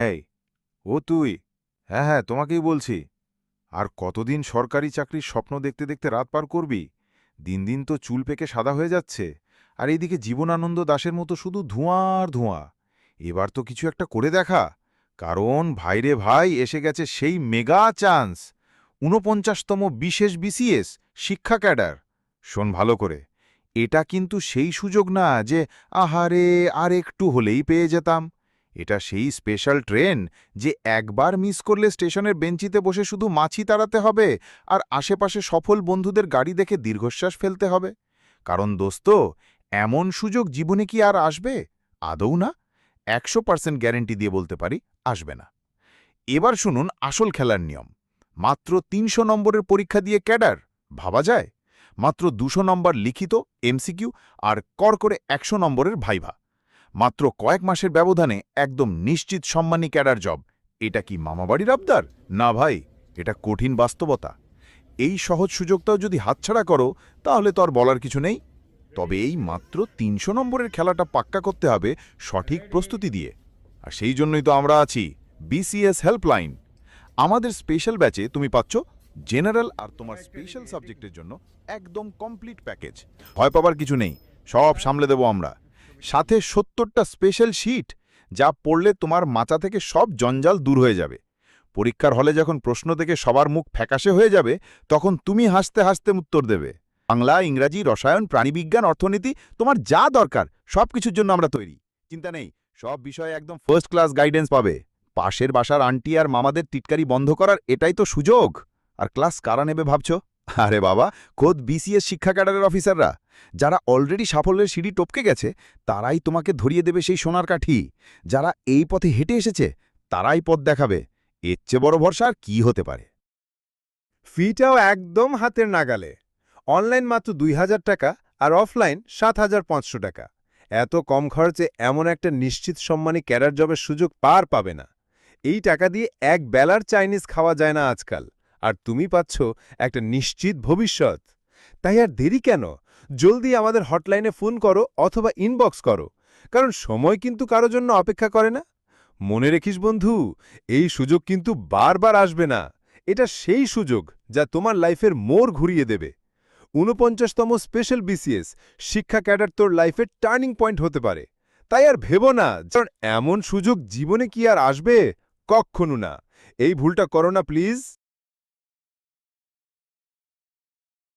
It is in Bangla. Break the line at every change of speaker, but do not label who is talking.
এই, ও তুই? হ্যাঁ হ্যাঁ তোমাকেই বলছি। আর কতদিন সরকারি চাকরির স্বপ্ন দেখতে দেখতে রাত পার করবি? দিন দিন তো চুল পেকে সাদা হয়ে যাচ্ছে। আর এইদিকে জীবনানন্দ দাসের মতো শুধু ধোঁয়া আর ধোঁয়া। এবার তো কিছু একটা করে দেখা। কারণ ভাইরে ভাই, এসে গেছে সেই মেগা চান্স। ঊনপঞ্চাশতম বিশেষ বিসিএস শিক্ষা ক্যাডার। শোন ভালো করে। এটা কিন্তু সেই সুযোগ না যে আহারে আর একটু হলেই পেয়ে যেতাম। এটা সেই স্পেশাল ট্রেন যে একবার মিস করলে স্টেশনের বেঞ্চিতে বসে শুধু মাছি তাড়াতে হবে আর আশেপাশে সফল বন্ধুদের গাড়ি দেখে দীর্ঘশ্বাস ফেলতে হবে। কারণ দোস্ত, এমন সুযোগ জীবনে কি আর আসবে? আদৌ না? একশো পার্সেন্ট গ্যারেন্টি দিয়ে বলতে পারি, আসবে না। এবার শুনুন আসল খেলার নিয়ম। মাত্র তিনশো নম্বরের পরীক্ষা দিয়ে ক্যাডার, ভাবা যায়? মাত্র দুশো নম্বর লিখিত, এমসিকিউ আর কর করে একশো নম্বরের ভাইভা। মাত্র কয়েক মাসের ব্যবধানে একদম নিশ্চিত সম্মানী ক্যাডার জব। এটা কি মামাবাড়ির আবদার? না ভাই, এটা কঠিন বাস্তবতা। এই সহজ সুযোগটাও যদি হাতছাড়া করো, তাহলে তো আর বলার কিছু নেই। তবে এই মাত্র তিনশো নম্বরের খেলাটা পাক্কা করতে হবে সঠিক প্রস্তুতি দিয়ে। আর সেই জন্যই তো আমরা আছি বিসিএস হেল্পলাইন। আমাদের স্পেশাল ব্যাচে তুমি পাচ্ছ জেনারেল আর তোমার স্পেশাল সাবজেক্টের জন্য একদম কমপ্লিট প্যাকেজ। ভয় পাবার কিছু নেই, সব সামলে দেব আমরা। সাথে সত্তরটা স্পেশাল শিট যা পড়লে তোমার মাথা থেকে সব জঞ্জাল দূর হয়ে যাবে। পরীক্ষার হলে যখন প্রশ্ন থেকে সবার মুখ ফ্যাকাশে হয়ে যাবে, তখন তুমি হাসতে হাসতে উত্তর দেবে। বাংলা, ইংরাজি, রসায়ন, প্রাণীবিজ্ঞান, অর্থনীতি, তোমার যা দরকার সব কিছুর জন্য আমরা তৈরি। চিন্তা নেই, সব বিষয়ে একদম ফার্স্ট ক্লাস গাইডেন্স পাবে। পাশের বাসার আন্টি আর মামাদের টিটকারি বন্ধ করার এটাই তো সুযোগ। আর ক্লাস কারা নেবে ভাবছ? আরে বাবা, খোদ বিসিএস শিক্ষা ক্যাডারের অফিসাররা। যারা অলরেডি সাফল্যের সিঁড়ি টপকে গেছে, তারাই তোমাকে ধরিয়ে দেবে সেই সোনার কাঠি। যারা এই পথে হেঁটে এসেছে, তারাই পথ দেখাবে। এর চেয়ে বড় ভরসা আর কী হতে পারে?
ফিটাও একদম হাতের নাগালে। অনলাইন মাত্র দুই হাজার টাকা আর অফলাইন সাত হাজার পাঁচশো টাকা। এত কম খরচে এমন একটা নিশ্চিত সম্মানী ক্যাডার জবের সুযোগ পার পাবে না। এই টাকা দিয়ে এক বেলার চাইনিজ খাওয়া যায় না আজকাল। আর তুমি পাচ্ছ একটা নিশ্চিত ভবিষ্যৎ। তাই আর দেরি কেন? জলদি আমাদের হটলাইনে ফোন করো অথবা ইনবক্স করো, কারণ সময় কিন্তু কারও জন্য অপেক্ষা করে না। মনে রেখিস বন্ধু, এই সুযোগ কিন্তু বারবার আসবে না। এটা সেই সুযোগ যা তোমার লাইফের মোড় ঘুরিয়ে দেবে। ঊনপঞ্চাশতম স্পেশাল বিসিএস শিক্ষা ক্যাডার তোর লাইফের টার্নিং পয়েন্ট হতে পারে। তাই আর ভেবো না, কারণ এমন সুযোগ জীবনে কি আর আসবে? কক্ষণু না। এই ভুলটা করো না, প্লিজ।